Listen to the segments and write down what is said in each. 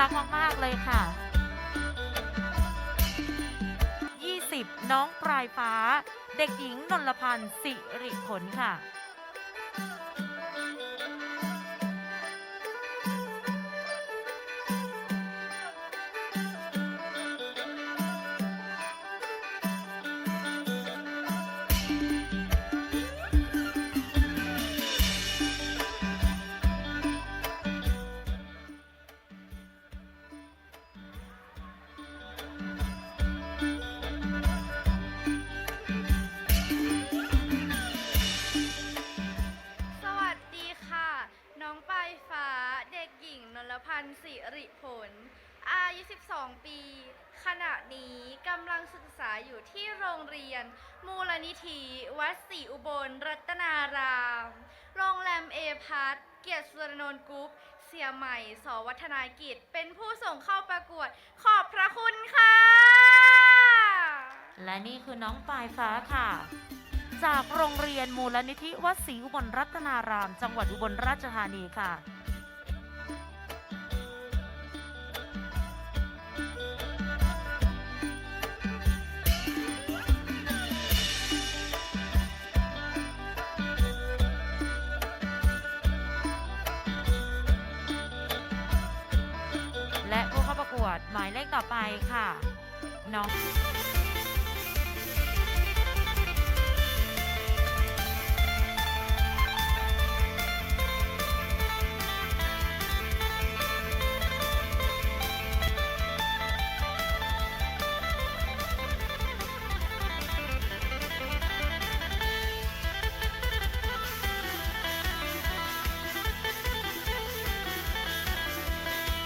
รักมาก ๆ เลยค่ะ 20 น้องปลายฟ้า เด็กหญิงนนลพันธ์สิริผลค่ะ 12 ปี ขณะนี้กำลังศึกษาอยู่ที่โรงเรียน มูลนิธิวัดศรีอุบลรัตนาราม โรงแรมเอพัทเกียรติสุรนนท์กรุ๊ป เสียใหม่ สวัฒนากิจ เป็นผู้ส่งเข้าประกวด ขอบพระคุณค่ะ และนี่คือน้องปลายฟ้าค่ะ จากโรงเรียนมูลนิธิวัดศรีอุบลรัตนาราม จังหวัดอุบลราชธานีค่ะและ หมายเลขต่อไปค่ะ น้อง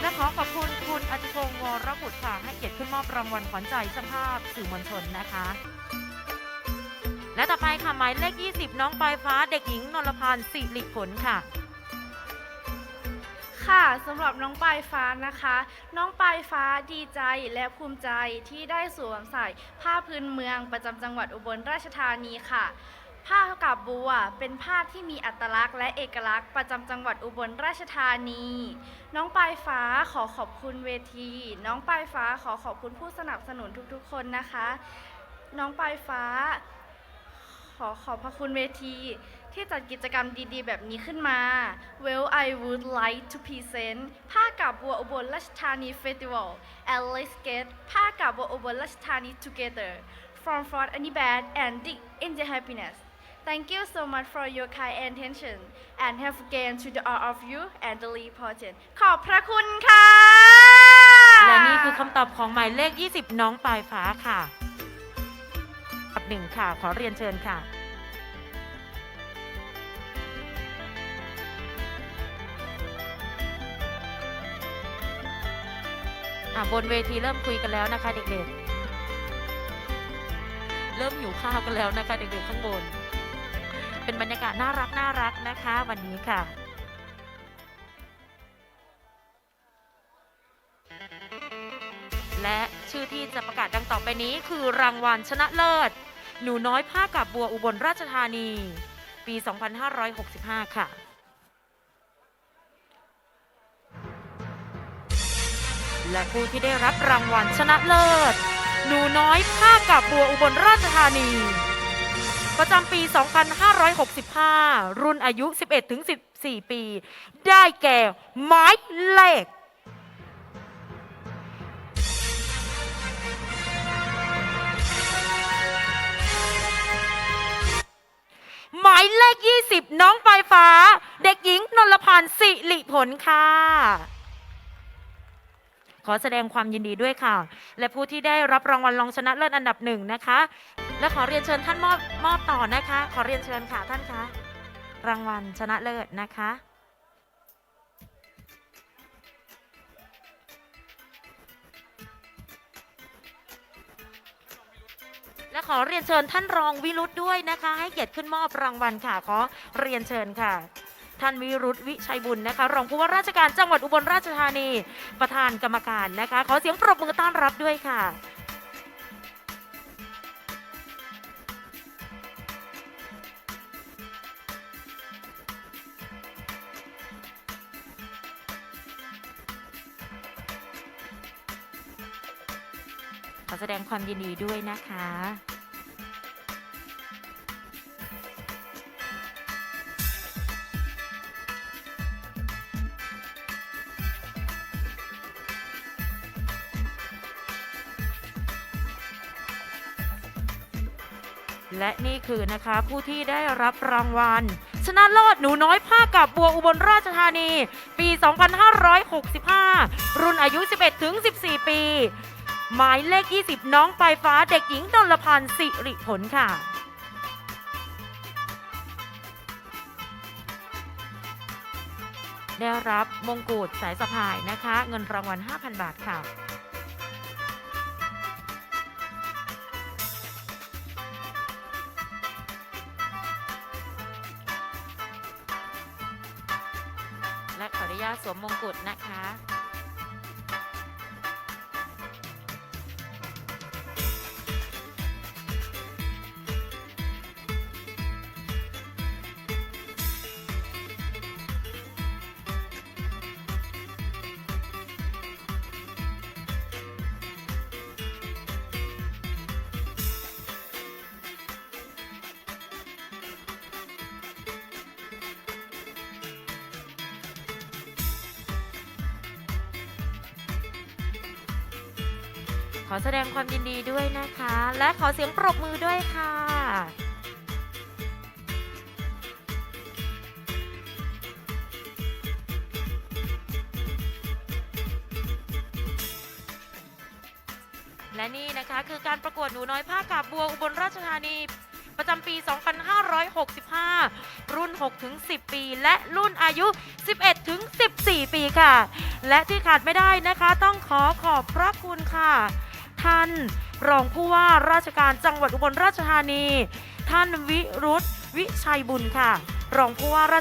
และขอขอบคุณคุณอธิพงศ์วรบุตรค่ะให้เกียรติขึ้นมอบรางวัลขวัญใจช่างภาพสื่อมวลชนนะคะ และต่อไปค่ะหมายเลข 20 น้องปลายฟ้าเด็กหญิงนรพันธ์สิริผลค่ะค่ะสำหรับน้องปลายฟ้านะคะ น้องปลายฟ้าดีใจและภูมิใจที่ได้สวมใส่ผ้าพื้นเมืองประจำจังหวัดอุบลราชธานีค่ะ ผ้ากับบัวเป็นผ้าที่มีอัตลักษณ์และเอกลักษณ์ประจำจังหวัดอุบลราชธานี น้องปลายฟ้าขอขอบคุณเวที น้องปลายฟ้าขอขอบคุณผู้สนับสนุนทุกๆ คนนะคะ น้องปลายฟ้า ขอขอบพระคุณเวที ที่จัดกิจกรรมดีๆ แบบนี้ขึ้นมา Well I would like to present ผ้ากับบัวอุบลราชธานี Festival and let's get ผ้ากับบัวอุบลราชธานี together from for any bad and dig in the happiness Thank you so much for your kind attention and have again to the all of you and the important ขอบพระคุณค่ะ และนี่คือคำตอบของหมายเลข 20 น้องปลายฟ้าค่ะกับหนึ่งค่ะ ขอเรียนเชิญค่ะอะ บนเวทีเริ่มคุยกันแล้วนะคะเด็กๆ เริ่มหิวข้าวกันแล้วนะคะเด็กๆข้างบน เป็นบรรยากาศน่ารักน่ารักนะคะ วันนี้ค่ะและชื่อที่จะประกาศดังต่อไปนี้คือรางวัลชนะเลิศ หนูน้อยผ้ากับบัวอุบลราชธานี ปี 2565 ค่ะ และผู้ที่ได้รับรางวัลชนะเลิศ หนูน้อยผ้ากับบัวอุบลราชธานี ประจำปี 2565 รุ่นอายุ 11-14 ปี ได้แก่หมายเลขหมายเลข 20 น้องปลายฟ้า เด็กหญิงนนลพันธ์สิริผลค่ะ ขอแสดงความยินดีด้วยค่ะ และผู้ที่ได้รับรางวัลรองชนะเลิศอันดับหนึ่งนะคะ และขอเรียนเชิญท่านมอบมอบต่อนะคะ ขอเรียนเชิญค่ะท่านคะรางวัลชนะเลิศนะคะและขอเรียนเชิญท่านรองวิรุธด้วยนะคะ ให้เกียรติขึ้นมอบรางวัลค่ะขอเรียนเชิญค่ะ ท่านวิรุธวิชัยบุญนะคะ รองผู้ว่าราชการจังหวัดอุบลราชธานี ประธานกรรมการนะคะ ขอเสียงปรบมือต้อนรับด้วยค่ะ ขอแสดงความยินดีด้วยนะคะและนี่คือนะคะผู้ที่ได้รับรางวัล ชนะเลิศหนูน้อยภากับบัวอุบลราชธานี ปี 2565 รุ่นอายุ 11 ถึง 14 ปี หมายเลข 20 น้องปลายฟ้าเด็กหญิงดลพันธ์สิริผลค่ะ ได้รับมงกุฎสายสะพายนะคะ เงินรางวัล 5,000 บาทค่ะและขออนุญาตสวมมงกุฎนะคะ ขอแสดงความยินดีด้วยนะคะ และขอเสียงปรบมือด้วยค่ะและนี่นะคะคือการประกวดหนูน้อยภาคกับบัวอุบลราชธานี ประจำปี 2565 รุ่น 6-10 ปี และรุ่นอายุ 11-14 ปีค่ะ และที่ขาดไม่ได้นะคะ ต้องขอขอบพระคุณค่ะ ท่าน รองผู้ว่าราชการจังหวัดอุบลราชธานี ท่านวิรุธวิชัยบุญค่ะ รองผู้ว่าราช